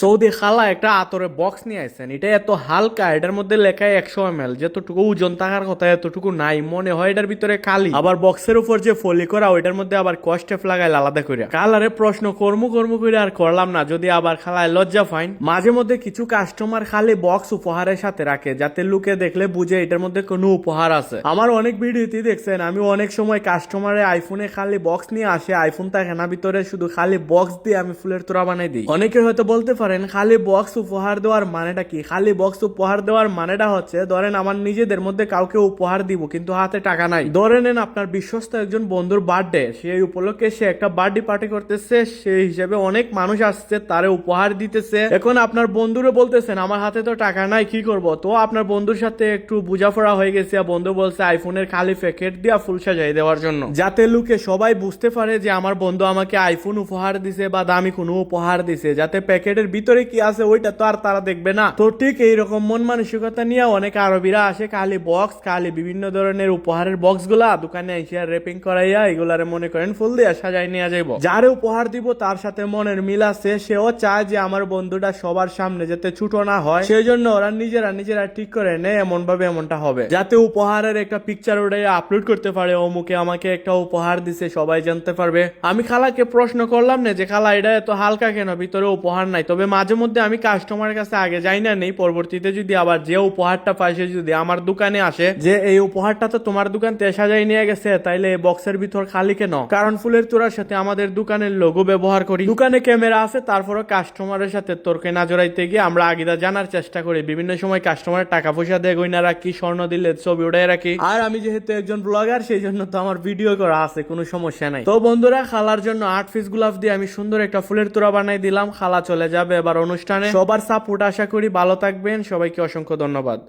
Saudi খালা একটা আতরে box নিয়ে আসছেন এটা এত হালকা, এটার মধ্যে লেখা একশো এম এল যতটুকু ওজন থাকার কথা এতটুকু নাই। মনে হয় এটার ভিতরে খালি আবার বক্সের উপর যে ফলি করা, ওইটার মধ্যে আবার কস্টেফ লাগাই আলাদা করে। কালারে প্রশ্ন কর্ম কর্ম করে আর করলাম না। যদি আবার খালায় লজ্জা ফাইন মাঝে মধ্যে কিছু কাস্টমার খালি বক্স উপহারের সাথে রাখে, যাতে লোকে দেখলে বুঝে এটার মধ্যে কোনো উপহার আছে। আমার অনেক ভিডিওতে দেখছেন, আমি অনেক সময় কাস্টমারে আইফোনে খালি বক্স নিয়ে আসে আইফোন থাকে না, ভিতরে শুধু খালি বক্স দিয়ে আমি ফুলের তোড়া বানাই দিই। অনেকে হয়তো বলতে পারেন খালি বক্স উপহার দেওয়ার মানেটা কি? খালি বক্স উপহার দেওয়ার মানেটা হচ্ছে, ধরেন আমার নিজেদের মধ্যে কাউকে উপহার দিব, কিন্তু হাতে টাকা নাই। ধরে নেন আপনার বিশ্বস্ত একজন বন্ধুর বার্থডে সেই উপলক্ষে সে একটা বার্থডে পার্টি করতেছে সেই হিসেবে অনেক মানুষ আসছে, তারে উপহার দিতেছে। এখন আপনার বন্ধুরে বলতেছেন, আমার হাতে তো টাকা নাই, কি করব? তো আপনার বন্ধুর সাথে একটু বুঝাফড়া হয়ে গেছে বন্ধু বলছে আইফোনের খালি প্যাকেট দিয়া ফুল সাজাই দেওয়ার জন্য। যাতে লোকে সবাই বুঝতে পারে যে, আমার বন্ধু আমাকে আইফোন উপহার দিছে বা দামি কোনো উপহার দিছে। যাতে প্যাকেটের ভিতরে কি আছে ওইটা তো আর তারা দেখবে না। তো ঠিক এইরকম মন মানসিকতা নিয়ে অনেক আরবিরা আসে, খালি বক্স খালি বিভিন্ন ধরনের উপহারের বক্সগুলা দোকানে এসে রেপিং করাইয়া এগুলারে মনে করেন ফুল দিয়া সাজাই নিয়ে যাইব। যারে উপহার দিব তার সাথে মনের মিল আছে, সেও চায় যে আমার বন্ধুটা সবার সামনে যাতে ছোট না হয় সেই জন্য ওরা নিজেরা নিজেরা ঠিক করে নেয় এমন ভাবে এমনটা হবে। যাতে উপহারের একটা পিকচার ওটাই আপলোড করতে পারে, অমুকে আমাকে একটা উপহার দিছে, সবাই জানতে পারবে। আমি খালাকে প্রশ্ন করলাম না যে, খালা, এটা এত হালকা কেন? ভিতরে উপহার নাই। তবে মাঝে মধ্যে আমি কাস্টমারের কাছে আগে যাই না নেই। পরবর্তীতে যদি আবার যে উপহারটা পাই সে যদি আমার দোকানে আসে যে এই উপহারটা তো তোমার দোকান থেকে সাজাই নিয়ে গেছে তাইলে এই বক্সের ভিতর খালি কেন? কারণ ফুলের তোড়ার সাথে আমাদের দোকানের লোগো ব্যবহার করি। দোকানে ক্যামেরা আছে তারপরে কাস্টমারের সাথে তর্কে না জড়াইতে গিয়ে আমরা আগেদা জানার চেষ্টা করি। বিভিন্ন সময় কাস্টমারের টাকা পয়সা দিয়ে গয়না রাখি স্বর্ণ দিলে ছবি উঠাই রাখি। আর আমি যেহেতু একজন ব্লগার সেই জন্য তো আমার ভিডিও করা আছে কোনো সমস্যা নাই। তো বন্ধুরা খালার জন্য আট পিস গুলাফ দিয়ে আমি সুন্দর একটা ফুলের তোড়া বানাই দিলাম। খালা চলে যাবে এবার অনুষ্ঠানে। সবার সাপোর্ট আশা করি ভালো থাকবেন। সবাইকে অসংখ্য ধন্যবাদ।